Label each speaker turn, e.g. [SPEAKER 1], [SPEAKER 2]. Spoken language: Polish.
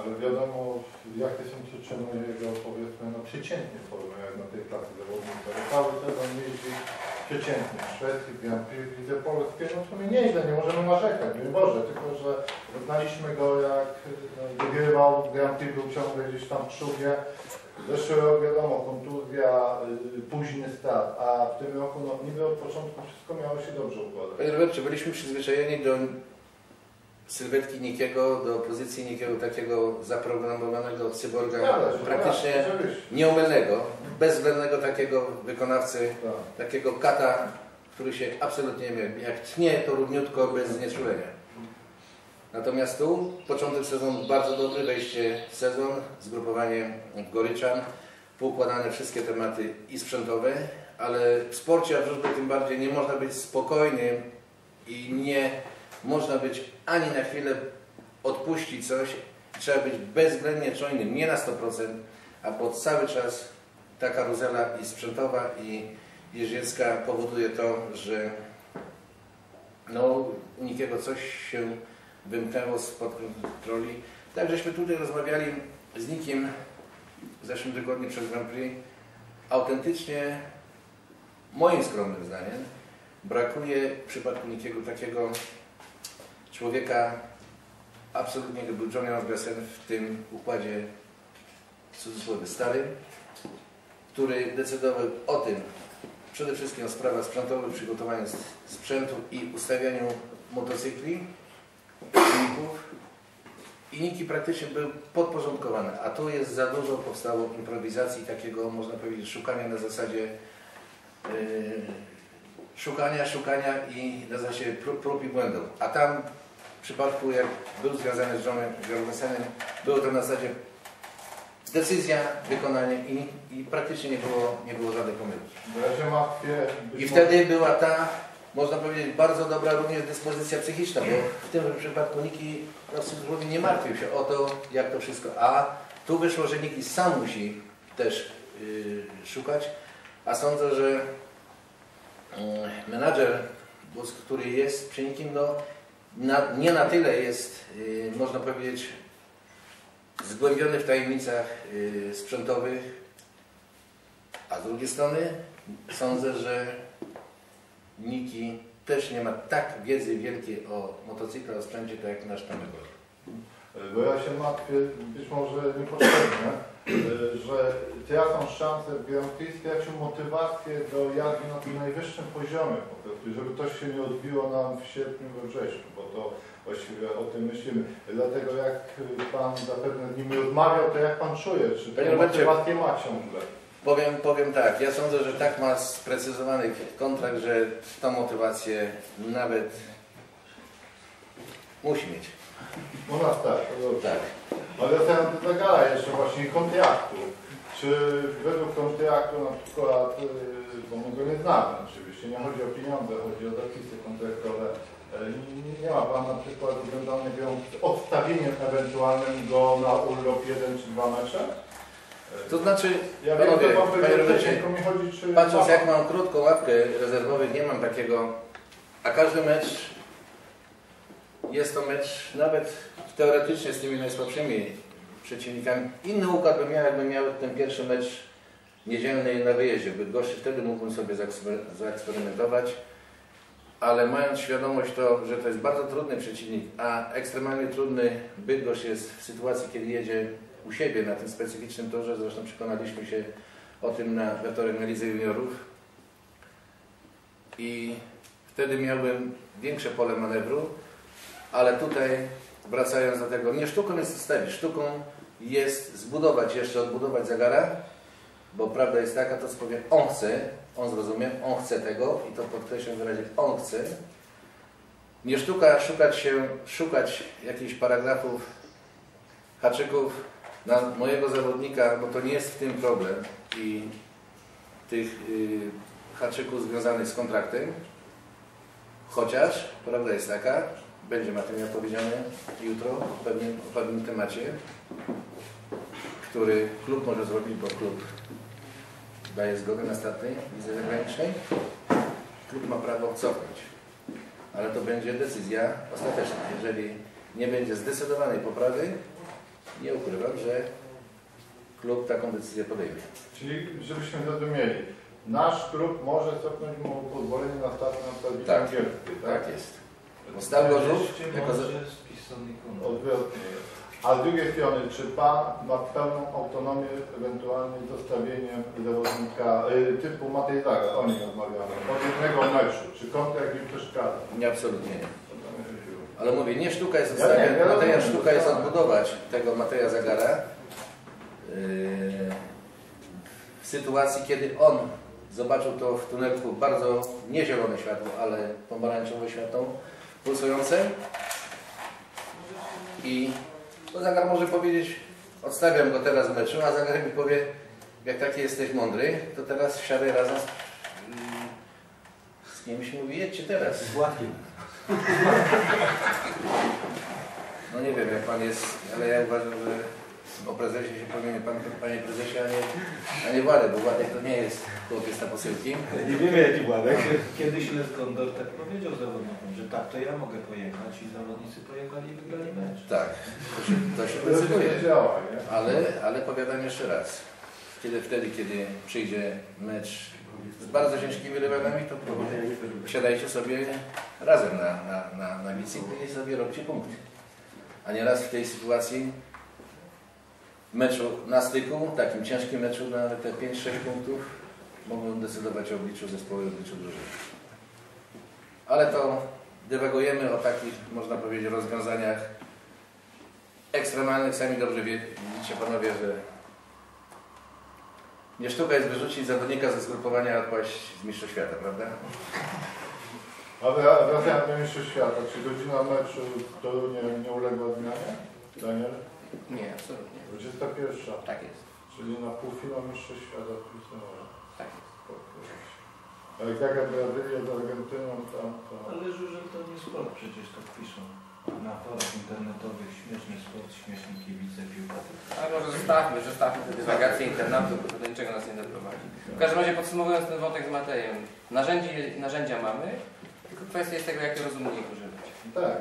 [SPEAKER 1] Ale wiadomo, jakie są przyczyny jego, powiedzmy, no przeciętnie porównując na tej klasy zawodnika. Cały sezon jeździ przeciętnie w Szwecji, w w Lidze Polskiej, no w sumie nieźle, nie możemy narzekać, nie Boże, tylko że znaliśmy go jak no, wygrywał, Prix był ciągle gdzieś tam w czubie. Zeszły rok wiadomo, kontuzja, y, późny start, a w tym roku no niby od początku wszystko miało się dobrze układać.
[SPEAKER 2] Panie Robercie, byliśmy przyzwyczajeni do sylwetki Nikiego, do pozycji Nikiego takiego zaprogramowanego cyborga,
[SPEAKER 1] się,
[SPEAKER 2] praktycznie
[SPEAKER 1] tak,
[SPEAKER 2] nieomylnego, bezwzględnego takiego wykonawcy,
[SPEAKER 1] Tak.
[SPEAKER 2] takiego kata, który się absolutnie. Jak tnie, to równiutko, bez znieczulenia. Natomiast tu początek sezonu bardzo dobry, wejście w sezon, zgrupowanie Goryczan, poukładane wszystkie tematy i sprzętowe, ale w sporcie, a w wróżbie tym bardziej nie można być spokojnym i nie można być ani na chwilę odpuścić coś. Trzeba być bezwzględnie czujnym, nie na 100%, a pod cały czas ta karuzela i sprzętowa i jeździecka powoduje to, że no, u nikiego coś się wymknęło spod kontroli. Tak, żeśmy tutaj rozmawiali z Nikim w zeszłym tygodniu przed Grand Prix. Autentycznie, moim skromnym zdaniem, brakuje w przypadku Nikiego takiego człowieka, absolutnie Johnny Osgersen w tym układzie cudzysłowie starym, który decydował o tym, przede wszystkim o sprawach sprzętowych, przygotowaniu sprzętu i ustawianiu motocykli, silników. I Niki praktycznie był podporządkowany, a tu jest za dużo powstało improwizacji, takiego można powiedzieć szukania na zasadzie yy, szukania, szukania i na zasadzie prób, prób i błędów. A tam w przypadku jak był związany z Johnem Jorgensenem, było to na zasadzie decyzja, wykonanie i, i praktycznie nie było, nie było
[SPEAKER 1] martwię... być
[SPEAKER 2] I wtedy była ta, można powiedzieć, bardzo dobra również dyspozycja psychiczna, bo w tym przypadku Niki no, nie martwił się o to, jak to wszystko. A tu wyszło, że Niki sam musi też yy, szukać, a sądzę, że yy, menadżer, który jest przy Nikim, no, na, nie na tyle jest, yy, można powiedzieć, zgłębiony w tajemnicach yy, sprzętowych, a z drugiej strony sądzę, że Niki też nie ma tak wiedzy wielkiej o motocyklach, o sprzęcie, tak jak nasz Tomek Gold.
[SPEAKER 1] Bo ja się martwię, być może niepotrzebnie, y, tracą szansę Prix, stracił motywację do jazdy na tym najwyższym poziomie po prostu, żeby to się nie odbiło nam w sierpniu, we wrześniu, bo to właściwie o tym myślimy. Dlatego jak Pan zapewne z nimi rozmawiał, to jak Pan czuje, czy tę motywację ma ciągle?
[SPEAKER 2] Powiem, powiem tak, ja sądzę, że tak ma sprecyzowany kontrakt, że tą motywację nawet musi mieć.
[SPEAKER 1] U nas tak.
[SPEAKER 2] Tak.
[SPEAKER 1] Ale do Zagara jeszcze właśnie kontraktu. Czy według kontraktu na przykład, yy, bo my go nie znamy oczywiście, nie chodzi o pieniądze, chodzi o zapisy kontraktowe. Yy, Nie ma Pan na przykład rozwiązanego odstawieniem ewentualnym go na urlop jeden czy dwa mecze?
[SPEAKER 2] To znaczy,
[SPEAKER 1] Ja
[SPEAKER 2] panowie, panie Robercie, patrząc jak mam krótką ławkę rezerwowych, nie mam takiego, a każdy mecz jest to mecz nawet teoretycznie z tymi najsłabszymi przeciwnikami. Inny układ bym miał, jakbym miał ten pierwszy mecz niedzielny na wyjeździe. Bydgoszczy wtedy mógłbym sobie zaekspery- zaeksperymentować, ale mając świadomość to, że to jest bardzo trudny przeciwnik, a ekstremalnie trudny Bydgoszcz jest w sytuacji, kiedy jedzie u siebie na tym specyficznym torze, zresztą przekonaliśmy się o tym na na Lidze Juniorów i wtedy miałbym większe pole manewru, ale tutaj wracając do tego, nie sztuką jest ustawić, sztuką jest zbudować jeszcze, odbudować zagara, bo prawda jest taka, to co powiem, on chce, on zrozumie, on chce tego i to podkreślam wyraźnie, on chce. Nie sztuka szukać się, szukać jakichś paragrafów, haczyków na mojego zawodnika, bo to nie jest w tym problem i tych y, haczyków związanych z kontraktem, chociaż prawda jest taka, będzie Mateusz powiedziane jutro o pewnym, o pewnym temacie, który klub może zrobić, bo klub daje zgodę na starty wizy zagranicznej. Klub ma prawo cofnąć, ale to będzie decyzja ostateczna. Jeżeli nie będzie zdecydowanej poprawy, nie ukrywam, że klub taką decyzję podejmie.
[SPEAKER 1] Czyli żebyśmy zrozumieli, nasz klub może cofnąć mu pozwolenie na start na stadionie
[SPEAKER 2] Tak.
[SPEAKER 1] angielskim,
[SPEAKER 2] Tak jest. Stał go żółw jako.
[SPEAKER 1] Odwrotnie jest. A z drugiej strony, czy Pan ma pełną autonomię ewentualnie zostawieniem zawodnika y, typu Matej Zaga, o nim rozmawiamy, od jednego meczu, czy kontrakt im przeszkadza?
[SPEAKER 2] Nie, absolutnie nie. Ale mówię, nie sztuka jest
[SPEAKER 1] Ja nie,
[SPEAKER 2] odstawiać,
[SPEAKER 1] ja
[SPEAKER 2] Mateja
[SPEAKER 1] rozumiem,
[SPEAKER 2] sztuka jest odbudować tego Mateja Zagara yy, w sytuacji, kiedy on zobaczył to w tunelku bardzo nie zielone światło, ale pomarańczowe światło pulsujące i to Zagar może powiedzieć odstawiam go teraz w meczu, a Zagar mi powie jak taki jesteś mądry, to teraz wsiadaj razem z, z kimś mówi jedźcie teraz.
[SPEAKER 3] Łatwiej.
[SPEAKER 2] No nie wiem jak pan jest, ale ja uważam, że o prezesie się powinien pan, panie prezesie, a nie, a nie Władek, bo Władek to nie jest chłopiec na posyłki.
[SPEAKER 3] Nie wiemy jaki Władek.
[SPEAKER 4] Kiedyś Les Gondor tak powiedział zawodnikom, że tak, to ja mogę pojechać i zawodnicy pojechali i wygrali mecz.
[SPEAKER 2] Tak, to się, to się decyduje. Ale, ale powiadam jeszcze raz, kiedy wtedy, kiedy przyjdzie mecz z bardzo ciężkimi rywalami, to siadajcie sobie razem na, na, na, na bicykli i sobie róbcie punkty. A nieraz w tej sytuacji meczu na styku, takim ciężkim meczu na te 5-6 punktów mogą decydować o obliczu zespołu i obliczu drużyny. Ale to dywagujemy o takich, można powiedzieć, rozwiązaniach ekstremalnych. Sami dobrze wie- widzicie panowie, że nie sztuka jest wyrzucić zawodnika ze zgrupowania, a odpaść z Mistrzostw Świata, prawda?
[SPEAKER 1] A wra- wracając do Mistrzostw Świata, czy godzina meczu to nie, nie uległa zmianie? Daniel?
[SPEAKER 5] Nie.
[SPEAKER 1] 21.
[SPEAKER 5] Tak jest.
[SPEAKER 1] Czyli na półfinał Mistrzostw Świata wpisnąłem.
[SPEAKER 5] Tak jest.
[SPEAKER 1] Ale jak taka Brazylia z Argentyną, tam to...
[SPEAKER 4] Ale żużel to nie sport, przecież tak piszą na forach internetowych. Śmieszny sport, śmieszni kibice, piłka.
[SPEAKER 5] Ale może zostawmy, zostawmy te dywagacje internatu, bo to do niczego nas nie doprowadzi. W każdym razie podsumowując ten wątek z Matejem, narzędzie, narzędzia mamy, tylko kwestia jest tego, jak je rozumnie ich używać.
[SPEAKER 1] Tak,